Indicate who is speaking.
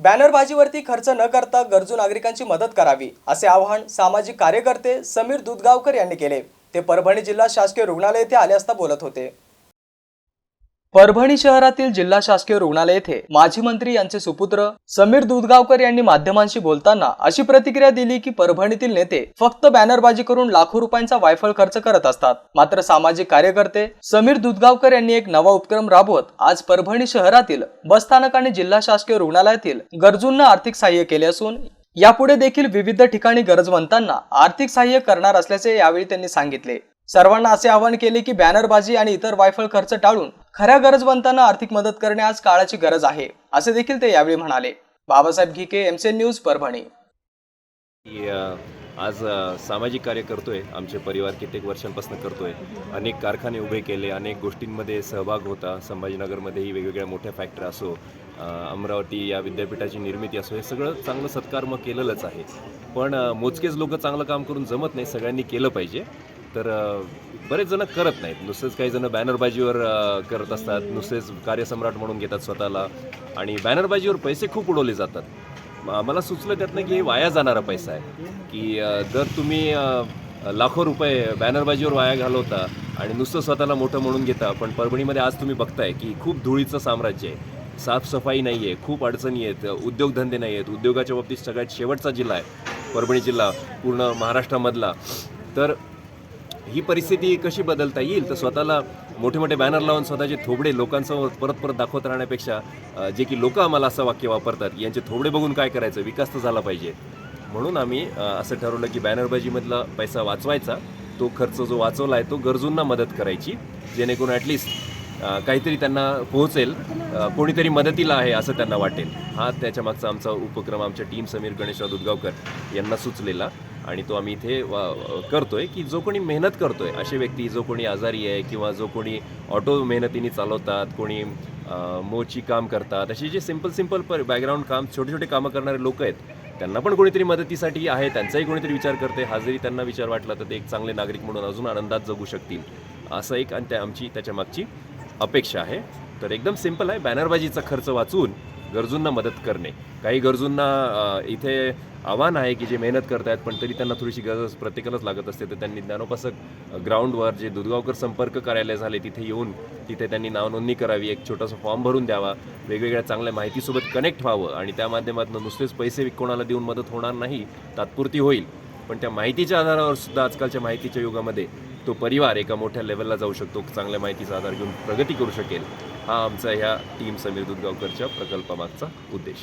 Speaker 1: बॅनरबाजीवरती खर्च न करता गरजू नागरिकांची मदत करावी असे आवाहन सामाजिक कार्यकर्ते समीर दुधगावकर यांनी केले. ते परभणी जिल्हा शासकीय रुग्णालय येथे आले असता बोलत होते. परभणी शहरातील जिल्हा शासकीय रुग्णालय येथे माजी मंत्री यांचे सुपुत्र समीर दुधगावकर यांनी माध्यमांशी बोलताना अशी प्रतिक्रिया दिली की परभणीतील नेते फक्त बॅनरबाजी करून लाखो रुपयांचा वायफळ खर्च करत असतात. मात्र सामाजिक कार्यकर्ते समीर दुधगावकर यांनी एक नवा उपक्रम राबवत आज परभणी शहरातील बसस्थानक आणि जिल्हा शासकीय रुग्णालयातील गरजूंना आर्थिक सहाय्य केले असून यापुढे देखील विविध ठिकाणी गरजवंतांना आर्थिक सहाय्य करणार असल्याचे यावेळी त्यांनी सांगितले. सर्वांना असे आवाहन केले की बॅनरबाजी आणि इतर वायफळ खर्च टाळून खऱ्या गरजवंतांना आर्थिक मदत करणे आज काळाची गरज आहे असे देखील ते यावेळी म्हणाले. बाबासाहेब घिके एमसेन न्यूज परभणी.
Speaker 2: आज सामाजिक कार्य करतोय. आमचे परिवार कित्येक वर्षांपासून करतोय. अनेक कारखाने उभे केले अनेक गोष्टींमध्ये सहभाग होता. संभाजीनगरमध्येही वेगवेगळ्या मोठ्या फॅक्टरी असो अमरावती या विद्यापीठाची निर्मिती असो हे सगळं चांगलं सत्कर्म केलेलंच आहे. पण मोजकेच लोक चांगलं काम करून जमत नाही सगळ्यांनी केलं पाहिजे. तर बरेच जण करत नाहीत. नुसतेच काही जण बॅनरबाजीवर करत असतात. नुसतेच कार्यसम्राट म्हणून घेतात स्वतःला. आणि बॅनरबाजीवर पैसे खूप उडवले जातात. मला सुचलं त्यातनं की हे वाया जाणारा पैसा आहे. की जर तुम्ही लाखो रुपये बॅनरबाजीवर वाया घालवता आणि नुसतं स्वतःला मोठं म्हणून घेता पण परभणीमध्ये आज तुम्ही बघताय की खूप धुळीचं साम्राज्य आहे. साफसफाई नाही आहे खूप अडचणी आहेत उद्योगधंदे नाही आहेत. उद्योगाच्या बाबतीत सगळ्यात शेवटचा जिल्हा आहे परभणी जिल्हा पूर्ण महाराष्ट्रामधला. तर ही परिस्थिती कशी बदलता येईल? तर स्वतःला मोठे मोठे बॅनर लावून स्वतःचे थोबडे लोकांसमोर परत परत दाखवत राहण्यापेक्षा जे की लोक आम्हाला असं वाक्य वापरतात यांचे थोबडे बघून काय करायचं? विकास तर झाला पाहिजे. म्हणून आम्ही असं ठरवलं की बॅनरबाजीमधला पैसा वाचवायचा. तो खर्च जो वाचवला आहे तो गरजूंना मदत करायची जेणेकरून ॲटलिस्ट काहीतरी त्यांना पोहोचेल कोणीतरी मदतीला आहे असं त्यांना वाटेल. हा त्याच्या मागचा आमचा उपक्रम आमच्या टीम समीर गणेशराव दुधगावकर यांना सुचलेला. आणि तो आम्ही इथे वा- करतोय की जो कोणी मेहनत करतोय असे व्यक्ती जो कोणी आजारी आहे किंवा जो कोणी ऑटो मेहनतीने चालवतात कोणी मोची काम करतात असे जे सिंपल सिंपल पर बॅकग्राऊंड काम छोटे छोटे कामं करणारे लोक आहेत त्यांना पण कोणीतरी मदतीसाठी आहे त्यांचाही कोणीतरी विचार करते हा जरी त्यांना विचार वाटला तर ते एक चांगले नागरिक म्हणून अजून आनंदात जगू शकतील असं एक आणि त्या आमची त्याच्यामागची अपेक्षा आहे. तर एकदम सिंपल आहे बॅनरबाजीचा खर्च वाचून गरजूंना मदत करणे. काही गरजूंना इथे आव्हान आहे की जे मेहनत करतायत पण तरी त्यांना थोडीशी गरज प्रत्येकालाच लागत असते. तर त्यांनी ज्ञानोपासक ग्राउंडवर जे दुधगावकर संपर्क कार्यालय झाले तिथे येऊन तिथे त्यांनी नावनोंदणी करावी. एक छोटासा फॉर्म भरून द्यावा. वेगवेगळ्या चांगल्या माहितीसोबत कनेक्ट व्हावं आणि त्या माध्यमातून नुसतेच पैसे कोणाला देऊन मदत होणार नाही तात्पुरती होईल. पण त्या माहितीच्या आधारावर सुद्धा आजकालच्या माहितीच्या युगामध्ये तो परिवार एका मोठ्या लेवलला जाऊ शकतो चांगल्या माहितीचा आधार घेऊन प्रगती करू शकेल. हा आमचा ह्या टीम समीर दुधगावकरच्या प्रकल्पामागचा उद्देश.